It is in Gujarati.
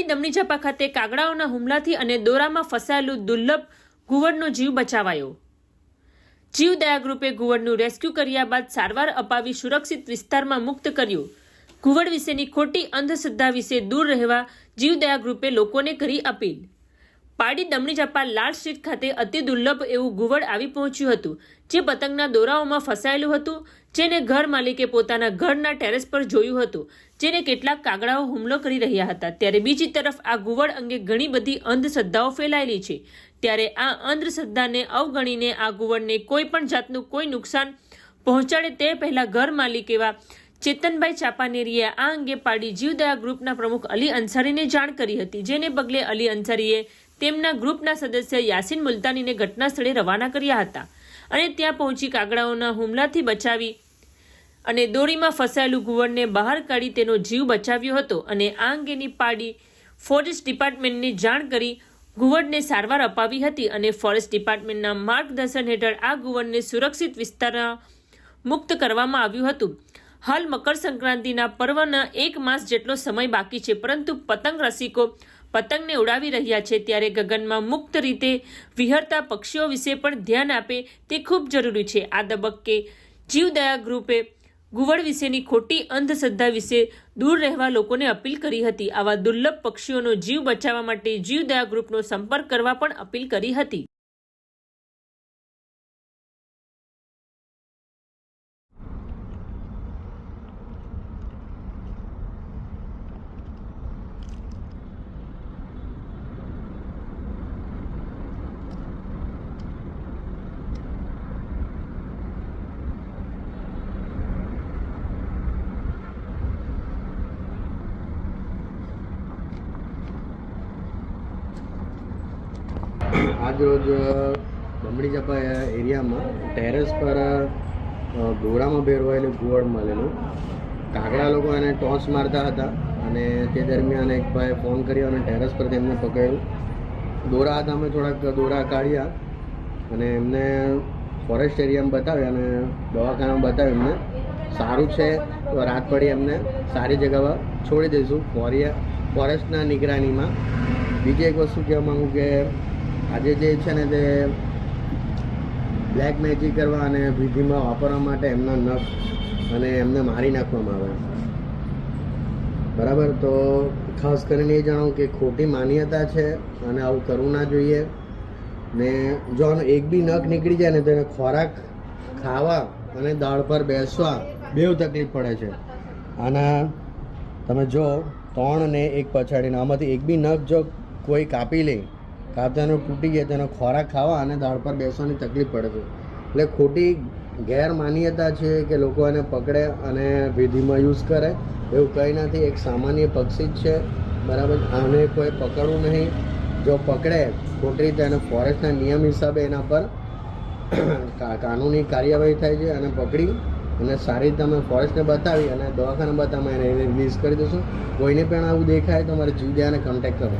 આડી દમણી ખાતે કાગડાઓના હુમલાથી અને દોરામાં ફસાયેલું દુર્લભ ઘુવડનો જીવ બચાવાયો. જીવદયા ગ્રુપે ઘુવડનું રેસ્ક્યુ કર્યા બાદ સારવાર અપાવી સુરક્ષિત વિસ્તારમાં મુક્ત કર્યું. ઘુવડ વિશેની ખોટી અંધશ્રદ્ધા વિશે દૂર રહેવા જીવદયા ગ્રુપે લોકોને કરી અપીલ. પાડી દમણી ચાપા લાલ સ્ટ્રીટ ખાતે અતિ દુર્લભ એવું ગુવડ આવી પહોંચ્યું હતું, જે પતંગના દોરાઓમાં ફસાયેલું હતું, જેને ઘર માલિકે પોતાના ઘરના ટેરેસ પર જોયું હતું, જેને કેટલાક કાગડાઓ હુમલો કરી રહ્યા હતા. ત્યારે બીજી તરફ આ ગુવડ અંગે ઘણી બધી અંધશ્રદ્ધાઓ ફેલાયેલી છે. ત્યારે આ અંધશ્રદ્ધાને અવગણીને આ ગુવડને કોઈ પણ જાતનું કોઈ નુકસાન પહોંચાડે તે પહેલા ઘર માલિક એવા ચેતનભાઈ ચાપાનેરીએ આ અંગે પાડી જીવદયા ગ્રુપના પ્રમુખ અલી અંસારીને જાણ કરી હતી, જેને પગલે અલી અંસારીએ તેમના ગ્રુપના સદસ્ય યાસીન મુલતાનીને ઘટના સ્થળે રવાના કર્યા હતા અને ત્યાં પહોંચી કાગડાઓના હુમલાથી બચાવી અને દોરીમાં ફસાયેલું ઘુવડને બહાર કાઢી તેનો જીવ બચાવ્યો હતો અને આ અંગેની પાડી ફોરેસ્ટ ડિપાર્ટમેન્ટને જાણ કરી ઘુવડને સારવાર અપાવી હતી અને ફોરેસ્ટ ડિપાર્ટમેન્ટના માર્ગદર્શન હેઠળ આ ઘુવડને સુરક્ષિત વિસ્તારમાં મુક્ત કરવામાં આવ્યું હતું. હાલ મકર સંક્રાંતિના પર્વના એક માસ જેટલો સમય બાકી છે, પરંતુ પતંગ રસિકો પતંગને ઉડાવી રહ્યા છે ત્યારે ગગનમાં મુક્ત રીતે વિહરતા પક્ષીઓ વિશે પણ ધ્યાન આપે તે ખૂબ જરૂરી છે. આ તબક્કે જીવદયા ગ્રુપે ગુવળ વિશેની ખોટી અંધશ્રદ્ધા વિશે દૂર રહેવા લોકોને અપીલ કરી હતી. આવા દુર્લભ પક્ષીઓનો જીવ બચાવવા માટે જીવદયા ગ્રુપનો સંપર્ક કરવા પણ અપીલ કરી હતી. આજ રોજ બમણી ચાપા એરિયામાં ટેરેસ પર ઘોડામાં ભેરવાયેલું ગુવડ મળેલું. કાગડા લોકો એને ટોસ મારતા હતા અને તે દરમિયાન એક ભાઈએ ફોન કર્યો અને ટેરેસ પર તેમને પકડ્યું. દોરા હતા, અમે થોડાક દોરા કાઢ્યા અને એમને ફોરેસ્ટ એરિયામાં બતાવ્યા અને દવાખાનામાં બતાવ્યું એમને. સારું છે તો રાત પડી એમને, સારી જગ્યા છોડી દઈશું. ફોરિયા, ફોરેસ્ટના નિગરાનીમાં. બીજી એક વસ્તુ કહેવા માગું કે આજે જે છે ને તે બ્લેક મેજિક કરવા અને વિધિમાં વાપરવા માટે એમના નખ અને એમને મારી નાખવામાં આવે. બરાબર? તો ખાસ કરીને એ જણાવું કે ખોટી માન્યતા છે અને આવું કરવું ના જોઈએ. ને જો એક બી નખ નીકળી જાય ને તો એને ખોરાક ખાવા અને દાળ પર બેસવા બેવ તકલીફ પડે છે. આના તમે જો ત્રણ ને એક પછાડીને આમાંથી એક બી નખ જો કોઈ કાપી લે કાપતાનો તૂટી ગયા, તેનો ખોરાક ખાવા અને દાળ પર બેસવાની તકલીફ પડે છે. એટલે ખોટી ગેરમાન્યતા છે કે લોકો એને પકડે અને વિધિમાં યુઝ કરે, એવું કંઈ નથી. એક સામાન્ય પક્ષી જ છે. બરાબર? આને કોઈ પકડવું નહીં. જો પકડે, ખોટી રીતે એને ફોરેસ્ટના નિયમ હિસાબે એના પર કાનૂની કાર્યવાહી થાય છે અને પકડી અને સારી રીતે અમે ફોરેસ્ટને બતાવી અને દવાખાને બતાવી એને રિલીઝ કરી દઈશું કોઈને પણ આવું દેખાય તો મારે જીવદયાને કોન્ટેક્ટ કરો.